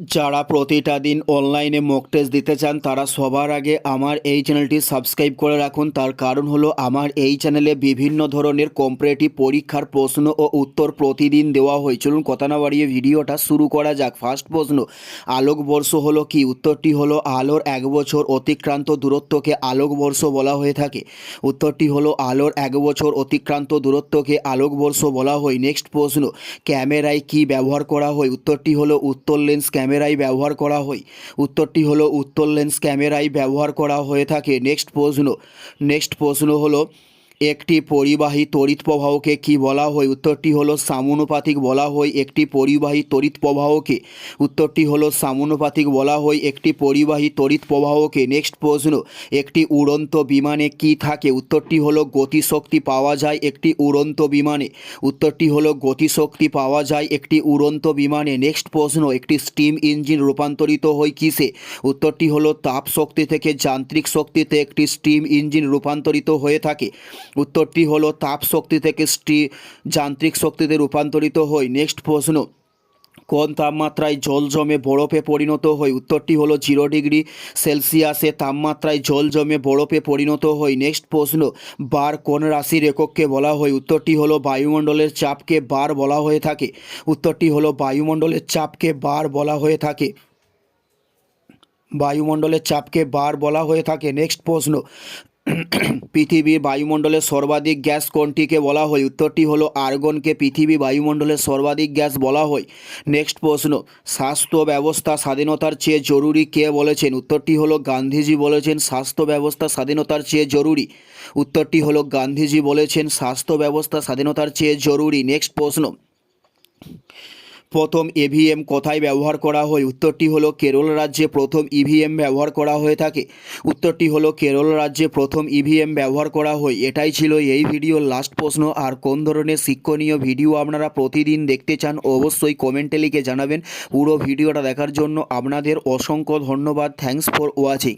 যারা প্রতিটা দিন অনলাইনে মক টেস্ট দিতে চান, তারা সবার আগে আমার এই চ্যানেলটি সাবস্ক্রাইব করে রাখুন। তার কারণ হলো, আমার এই চ্যানেলে বিভিন্ন ধরনের কম্পারেটিভ পরীক্ষার প্রশ্ন ও উত্তর প্রতিদিন দেওয়া হয়। চলুন, কথা না বাড়িয়ে ভিডিওটা শুরু করা যাক। ফার্স্ট প্রশ্ন আলোকবর্ষ হলো কি? উত্তরটি হলো, আলোর এক বছর অতিক্রান্ত দূরত্বকে আলোকবর্ষ বলা হয়ে থাকে। উত্তরটি হলো, আলোর এক বছর অতিক্রান্ত দূরত্বকে আলোকবর্ষ বলা হয়। নেক্সট প্রশ্ন, ক্যামেরায় কি ব্যবহার করা হয়? উত্তরটি হলো, উত্তর লেন্স ক্যামেরায় ব্যবহার করা হয়। উত্তরটি হলো, উত্তর লেন্স ক্যামেরাই ব্যবহার করা হয়ে থাকে। নেক্সট প্রশ্ন। নেক্সট প্রশ্ন হলো একটি পরিবাহী তড়িৎ প্রবাহকে কি বলা হয়? উত্তরটি হলো সামনুপাতিক বলা হয় একটি পরিবাহী তড়িৎ প্রবাহকে। উত্তরটি হলো সামনুপাতিক বলা হয় একটি পরিবাহী তড়িৎ প্রবাহকে। নেক্সট প্রশ্ন, একটি উড়ন্ত বিমানে কি থাকে? উত্তরটি হলো গতিশক্তি পাওয়া যায় একটি উড়ন্ত বিমানে। উত্তরটি হলো গতিশক্তি পাওয়া যায় একটি উড়ন্ত বিমানে। নেক্সট প্রশ্ন, একটি স্টিম ইঞ্জিন রূপান্তরিত হয় কিসে? উত্তরটি হলো তাপ শক্তি থেকে যান্ত্রিক শক্তিতে একটি স্টিম ইঞ্জিন রূপান্তরিত হয়ে থাকে। উত্তরটি হলো, তাপ শক্তি থেকে স্টি যান্ত্রিক শক্তিতে রূপান্তরিত হয় নেক্সট প্রশ্ন, কোন তাপমাত্রায় জল জমে বরফে পরিণত হয় উত্তরটি হলো, জিরো ডিগ্রি সেলসিয়াসে তাপমাত্রায় জল জমে বরফে পরিণত হয় নেক্সট প্রশ্ন, বার কোন রাশির একককে বলা হয় উত্তরটি হলো, বায়ুমণ্ডলের চাপকে বার বলা হয়ে থাকে। উত্তরটি হলো, বায়ুমণ্ডলের চাপকে বার বলা হয়ে থাকে। বায়ুমণ্ডলের চাপকে বার বলা হয়ে থাকে। নেক্সট প্রশ্ন পৃথিবীর বায়ুমণ্ডলের সর্বাধিক গ্যাস কোনটিকে বলা হয়? উত্তরটি হলো আর্গনকে পৃথিবী বায়ুমণ্ডলের সর্বাধিক গ্যাস বলা হয়। নেক্সট প্রশ্ন, স্বাস্থ্য ব্যবস্থা স্বাধীনতার চেয়ে জরুরি কে বলেছেন? উত্তরটি হলো গান্ধীজি বলেছেন, স্বাস্থ্য ব্যবস্থা স্বাধীনতার চেয়ে জরুরি। উত্তরটি হলো গান্ধীজি বলেছেন, স্বাস্থ্য ব্যবস্থা স্বাধীনতার চেয়ে জরুরি। নেক্সট প্রশ্ন প্রথম ইভিএম কোথায় ব্যবহার করা হয়? উত্তরটি হলো কেরল রাজ্যে প্রথম ইভিএম ব্যবহার করা হয়ে থাকে। উত্তরটি হলো কেরল রাজ্যে প্রথম ইভিএম ব্যবহার করা হয়। এটাই ছিল এই ভিডিওর লাস্ট প্রশ্ন। আর কোন ধরনের শিক্ষণীয় ভিডিও আপনারা প্রতিদিন দেখতে চান, অবশ্যই কমেন্টে লিখে জানাবেন। পুরো ভিডিওটা দেখার জন্য আপনাদের অসংখ্য ধন্যবাদ। Thanks for watching